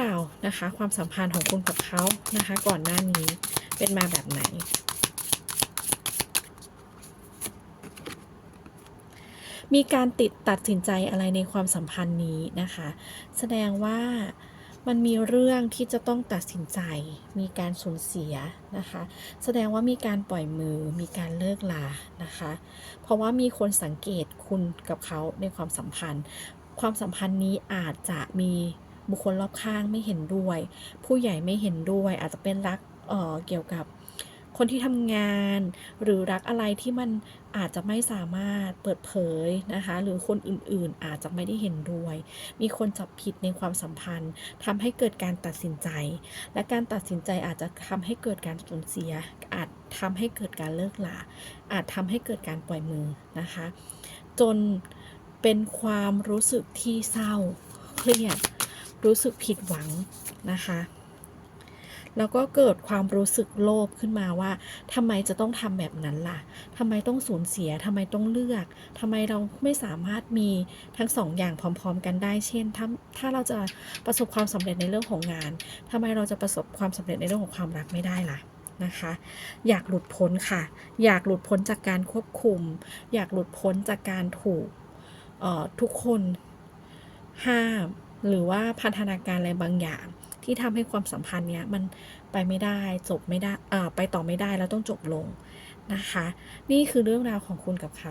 ราวนะคะ ความสัมพันธ์ของคุณกับเขานะคะ ก่อนหน้านี้เป็นมาแบบไหน มีการติดตัดสินใจอะไรในความสัมพันธ์นี้นะคะ แสดงว่ามันมีเรื่องที่จะต้องตัดสินใจ มีการสูญเสียนะคะ แสดงว่ามีการปล่อยมือ มีการเลิกลานะคะ เพราะว่ามีคนสังเกตคุณกับเขาในความสัมพันธ์ ความสัมพันธ์นี้อาจจะมี บุคคลรอบข้างไม่เห็นด้วย ผู้ใหญ่ไม่เห็นด้วย อาจจะเป็นรักเอ่อเกี่ยวกับคนที่ทำงาน หรือรักอะไรที่มันอาจจะไม่สามารถเปิดเผยนะคะ หรือคนอื่นๆอาจจะไม่ได้เห็นด้วย มีคนจับผิดในความสัมพันธ์ทำให้เกิดการตัดสินใจ และการตัดสินใจอาจจะทำให้เกิดการสูญเสีย อาจทำให้เกิดการเลิกลาอาจทำให้เกิดการปล่อยมือนะคะ จนเป็นความรู้สึกที่เศร้าเครียด รู้สึกผิดหวังนะคะ แล้วก็เกิดความรู้สึกโลภขึ้นมาว่าทำไมจะต้องทำแบบนั้นล่ะทำไมต้องสูญเสียทำไมต้องเลือกทำไมเราไม่สามารถมีทั้งสองอย่างพร้อม ๆ กันได้ เช่นถ้าถ้าเราจะประสบความสำเร็จในเรื่องของงานทำไมเราจะประสบความสำเร็จในเรื่องของความรักไม่ได้ล่ะนะคะอยากหลุดพ้นค่ะ อยากหลุดพ้นจากการควบคุม อยากหลุดพ้นจากการถูกออทุกคนห้าม หรือว่าพันธนาการอะไรบางอย่าง ที่ทำให้ความสัมพันธ์เนี้ยมันไปไม่ได้จบไม่ได้อ่าไปต่อไม่ได้แล้วต้องจบลงนะคะ นี่คือเรื่องราวของคุณกับเขา